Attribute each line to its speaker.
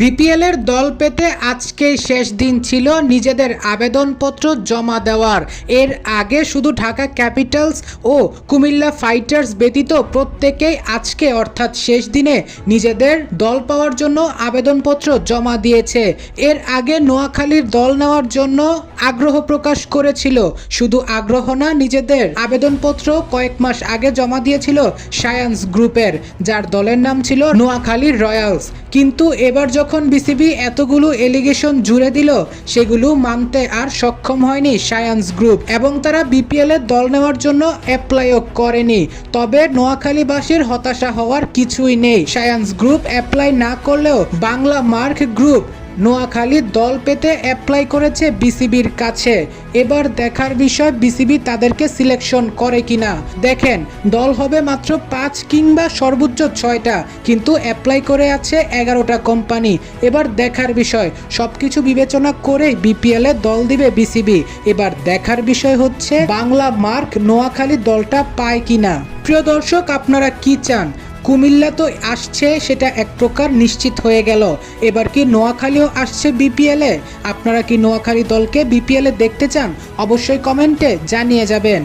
Speaker 1: BPL এর দল পেতে আজকেই শেষ দিন ছিল নিজেদের আবেদনপত্র জমা দেওয়ার। এর আগে শুধু ঢাকা ক্যাপিটালস ও কুমিল্লা ফাইটার্স ব্যতীত প্রত্যেকেই আজকে অর্থাৎ শেষ দিনে নিজেদের দল পাওয়ার জন্য আবেদনপত্র জমা দিয়েছে। এর আগে নোয়াখালীর দল নেওয়ার জন্য আগ্রহ প্রকাশ করেছিল। শুধু আগ্রহ না, নিজেদের আবেদনপত্র কয়েক মাস আগে জমা দিয়েছিল সায়ান্স গ্রুপের, যার দলের নাম ছিল নোয়াখালীর রয়্যালস। কিন্তু এবার যখন বিসিবি এতগুলো এলিগেশন জুড়ে দিল, সেগুলো মানতে আর সক্ষম হয়নি সায়ান্স গ্রুপ এবং তারা বিপিএল এর দল নেওয়ার জন্য অ্যাপ্লাইও করেনি। তবে নোয়াখালীবাসীর হতাশা হওয়ার কিছুই নেই। সায়ান্স গ্রুপ অ্যাপ্লাই না করলেও বাংলা মার্ক গ্রুপ নোয়াখালীর দল পেতে অ্যাপ্লাই করেছে বিসিবির কাছে। এবার দেখার বিষয়, বিসিবি তাদেরকে সিলেকশন করে কিনা। দেখেন, দল হবে মাত্র পাঁচ কিংবা সর্বোচ্চ ছয়টা, কিন্তু অ্যাপ্লাই করে আছে এগারোটা কোম্পানি এবার দেখার বিষয় সব কিছু বিবেচনা করেই বিপিএল এ দল দিবে বিসিবি। এবার দেখার বিষয় হচ্ছে, বাংলা মার্ক নোয়াখালী দলটা পায় কিনা। প্রিয় দর্শক, আপনারা কি চান? কুমিল্লা তো আসছে, সেটা এক প্রকার নিশ্চিত হয়ে গেল। এবার কি নোয়াখালীও আসছে বিপিএলে? আপনারা কি নোয়াখালী দলকে বিপিএলে দেখতে চান? অবশ্যই কমেন্টে জানিয়ে যাবেন।